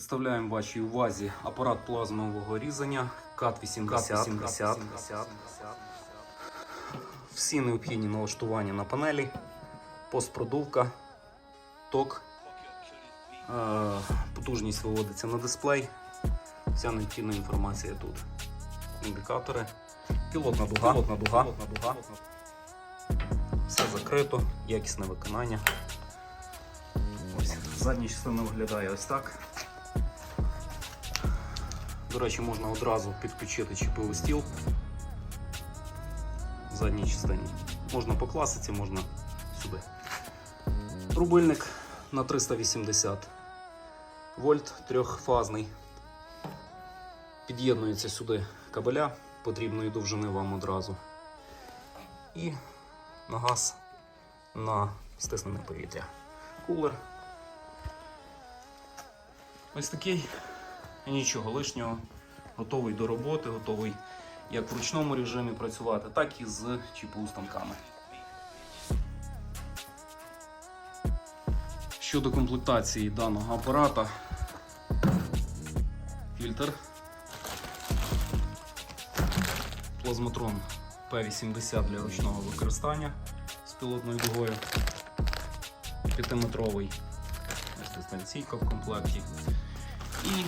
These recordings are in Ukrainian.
Представляємо вашій увазі апарат плазмового різання КАТ-80. Всі необхідні налаштування на панелі, постпродувка, ток, е, потужність виводиться на дисплей. Вся необхідна інформація тут. Індикатори, пілотна дуга, пілотна дуга, дуга. Все закрито, якісне виконання. Ось задня частина виглядає ось так. До речі, можна одразу підключити чіпивий стіл в задній частині. Можна по класиці, можна сюди. Рубильник на 380 вольт трьохфазний. Під'єднується сюди кабеля потрібної довжини вам одразу. І на газ на стиснене повітря. Кулер. Ось такий. Нічого лишнього. Готовий до роботи, готовий як в ручному режимі працювати, так і з ЧПУ станками. Щодо комплектації даного апарата, фільтр, плазматрон P80 для ручного використання з пілотною дугою, 5-метровий дистанційка в комплекті і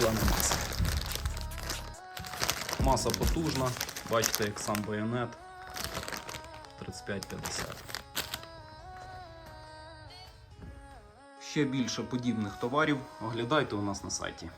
і маса. Маса потужна, бачите, як сам байонет 35-50. Ще більше подібних товарів оглядайте у нас на сайті.